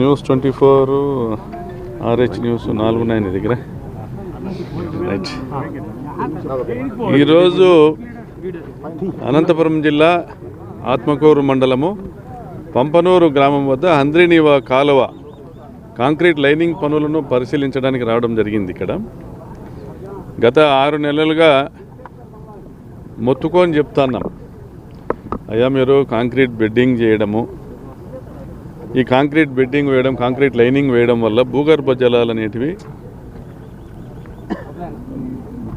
News twenty four RH news నాలుగు nine దగ్గర. Right ఈరోజు అనంతపురం జిల్లా ఆత్మకూరు మండలము పంపనూరు గ్రామం వద్ద హంద్రీనీవా కాలువ కాంక్రీట్ లైనింగ్ పనులను పరిశీలించడానికి రావడం జరిగింది ఇక్కడ. గత ఆరు నెలలుగా మొత్తుకొని చెప్తున్నాం అయ్యా మీరు కాంక్రీట్ బెడ్డింగ్ చేయడము ఈ కాంక్రీట్ బెడ్డింగ్ వేయడం కాంక్రీట్ లైనింగ్ వేయడం వల్ల భూగర్భ జలాలు అనేటివి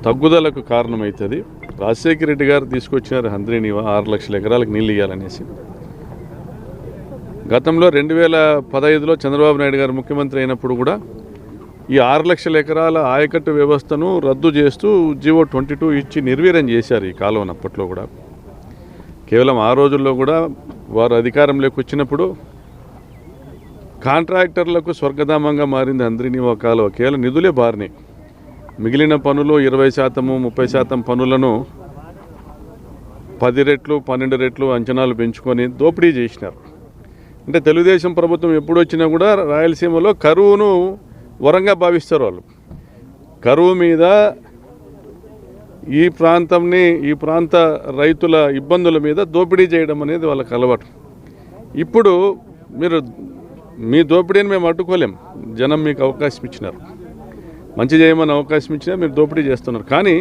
తగ్గుదలకు కారణమవుతుంది రాజశేఖర రెడ్డి గారు తీసుకొచ్చినారు హంద్రీనివా ఆరు లక్షల ఎకరాలకు నీళ్ళు ఇవ్వాలనేసి గతంలో రెండు వేల పదహైదులో చంద్రబాబు నాయుడు గారు ముఖ్యమంత్రి అయినప్పుడు కూడా ఈ ఆరు లక్షల ఎకరాల ఆయకట్టు వ్యవస్థను రద్దు చేస్తూ జీవో ట్వంటీ టూ ఇచ్చి నిర్వీర్యం చేశారు ఈ కాలువను అప్పట్లో కూడా. కేవలం ఆ రోజుల్లో కూడా వారు అధికారంలోకి వచ్చినప్పుడు కాంట్రాక్టర్లకు స్వర్గధామంగా మారింది అందరినీ ఒక కేవలం నిధులే బారినాయి మిగిలిన పనులు ఇరవై శాతము ముప్పై శాతం పనులను పది రెట్లు పన్నెండు రెట్లు అంచనాలు పెంచుకొని దోపిడీ చేసినారు. అంటే తెలుగుదేశం ప్రభుత్వం ఎప్పుడు వచ్చినా కూడా రాయలసీమలో కరువును వరంగా భావిస్తారు వాళ్ళు. కరువు మీద ఈ ప్రాంతంని ఈ ప్రాంత రైతుల ఇబ్బందుల మీద దోపిడీ చేయడం అనేది వాళ్ళకి అలవాటు. ఇప్పుడు మీరు మీ దోపిడీని మేము అడ్డుకోలేం. జనం మీకు అవకాశం ఇచ్చినారు. మంచి చేయమని అవకాశం ఇచ్చినా మీరు దోపిడీ చేస్తున్నారు. కానీ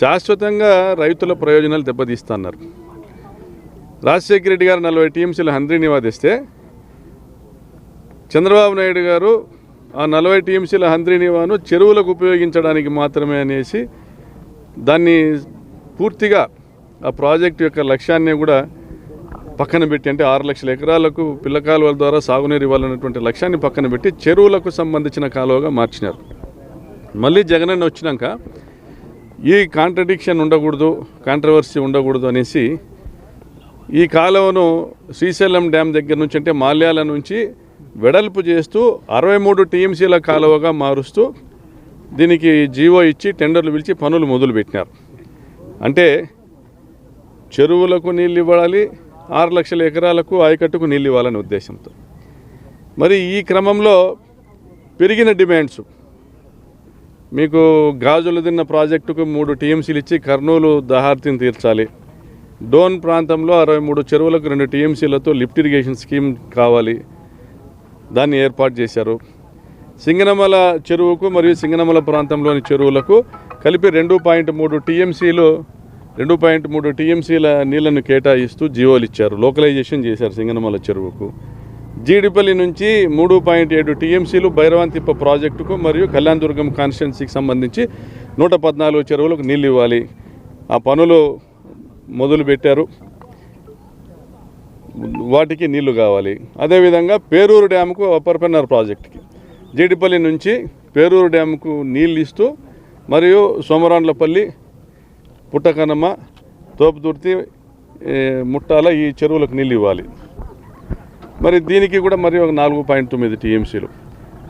శాశ్వతంగా రైతుల ప్రయోజనాలు దెబ్బతీస్తున్నారు. రాజశేఖర రెడ్డి గారు నలభై టీఎంసీలు హంద్రీ నివాదిస్తే చంద్రబాబు నాయుడు గారు ఆ నలభై టీఎంసీల హంద్రీ నివాను చెరువులకు ఉపయోగించడానికి మాత్రమే అనేసి దాన్ని పూర్తిగా ఆ ప్రాజెక్టు యొక్క లక్ష్యాన్ని కూడా పక్కన పెట్టి అంటే ఆరు లక్షల ఎకరాలకు పిల్ల కాలువల ద్వారా సాగునీరు ఇవ్వాలన్నటువంటి లక్ష్యాన్ని పక్కన పెట్టి చెరువులకు సంబంధించిన కాలువగా మార్చినారు. మళ్ళీ జగనన్న వచ్చినాక ఈ కాంట్రడిక్షన్ ఉండకూడదు కాంట్రవర్సీ ఉండకూడదు అనేసి ఈ కాలువను శ్రీశైలం డ్యామ్ దగ్గర నుంచి అంటే మాల్యాల నుంచి వెడల్పు చేస్తూ అరవై మూడు టీఎంసీల కాలువగా మారుస్తూ దీనికి జీవో ఇచ్చి టెండర్లు పిలిచి పనులు మొదలుపెట్టినారు. అంటే చెరువులకు నీళ్ళు ఇవ్వాలి ఆరు లక్షల ఎకరాలకు ఆయకట్టుకు నీళ్ళు ఇవ్వాలనే ఉద్దేశంతో. మరి ఈ క్రమంలో పెరిగిన డిమాండ్స్. మీకు గాజులు తిన్న ప్రాజెక్టుకు మూడు టీఎంసీలు ఇచ్చి కర్నూలు దహార్తిని తీర్చాలి. డోన్ ప్రాంతంలో అరవై మూడు చెరువులకు రెండు టీఎంసీలతో లిఫ్ట్ ఇరిగేషన్ స్కీమ్ కావాలి. దాన్ని ఏర్పాటు చేశారు. సింగనమల చెరువుకు మరియు సింగనమల ప్రాంతంలోని చెరువులకు కలిపి రెండు పాయింట్ మూడు టీఎంసీలు రెండు పాయింట్ మూడు టీఎంసీల నీళ్ళను కేటాయిస్తూ జీవోలు ఇచ్చారు. లోకలైజేషన్ చేశారు సింగనమల చెరువుకు. జీడిపల్లి నుంచి మూడు పాయింట్ ఏడు టీఎంసీలు భైరవంతిప్ప ప్రాజెక్టుకు మరియు కళ్యాణదుర్గం కాన్స్టిట్యున్సీకి సంబంధించి నూట పద్నాలుగు చెరువులకు నీళ్ళు ఇవ్వాలి. ఆ పనులు మొదలుపెట్టారు. వాటికి నీళ్ళు కావాలి. అదేవిధంగా పేరూరు డ్యామ్కు అపర్పన్నర్ ప్రాజెక్టుకి. జీడిపల్లి నుంచి పేరూరు డ్యామ్కు నీళ్ళు ఇస్తూ మరియు సోమరాండ్లపల్లి పుట్టకనమ్మ తోపుదుర్తి దుర్తి ముట్టాల ఈ చెరువులకు నీళ్ళు ఇవ్వాలి. మరి దీనికి కూడా మరి ఒక నాలుగు పాయింట్ తొమ్మిది టీఎంసీలు.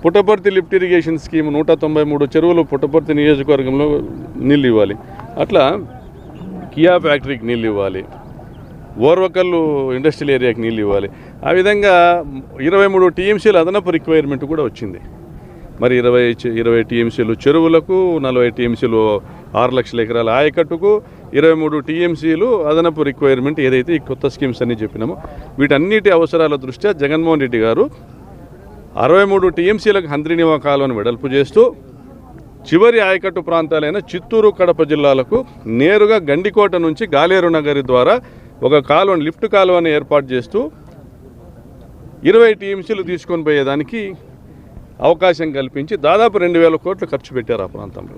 పుట్టపర్తి లిఫ్ట్ ఇరిగేషన్ స్కీమ్ నూట తొంభై మూడు చెరువులు పుట్టపర్తి నియోజకవర్గంలో నీళ్ళు ఇవ్వాలి. అట్లా కియా ఫ్యాక్టరీకి నీళ్ళు ఇవ్వాలి. ఓర్వకల్లు ఇండస్ట్రియల్ ఏరియాకి నీళ్ళు ఇవ్వాలి. ఆ విధంగా ఇరవై మూడు టీఎంసీలు అదనపు రిక్వైర్మెంట్ కూడా వచ్చింది. మరి ఇరవై ఇరవై టీఎంసీలు చెరువులకు నలభై టీఎంసీలు ఆరు లక్షల ఎకరాల ఆయకట్టుకు ఇరవై మూడు టీఎంసీలు అదనపు రిక్వైర్మెంట్ ఏదైతే ఈ కొత్త స్కీమ్స్ అన్ని చెప్పినామో వీటన్నిటి అవసరాల దృష్ట్యా జగన్మోహన్ రెడ్డి గారు అరవై మూడు టీఎంసీలకు హంద్రీనివా కాలువను వెడల్పు చేస్తూ చివరి ఆయకట్టు ప్రాంతాలైన చిత్తూరు కడప జిల్లాలకు నేరుగా గండికోట నుంచి గాలేరు నగరి ద్వారా ఒక కాలువను లిఫ్ట్ కాలువని ఏర్పాటు చేస్తూ ఇరవై టీఎంసీలు తీసుకొని పోయేదానికి అవకాశం కల్పించి దాదాపు రెండు వేల కోట్లు ఖర్చు పెట్టారు ఆ ప్రాంతంలో.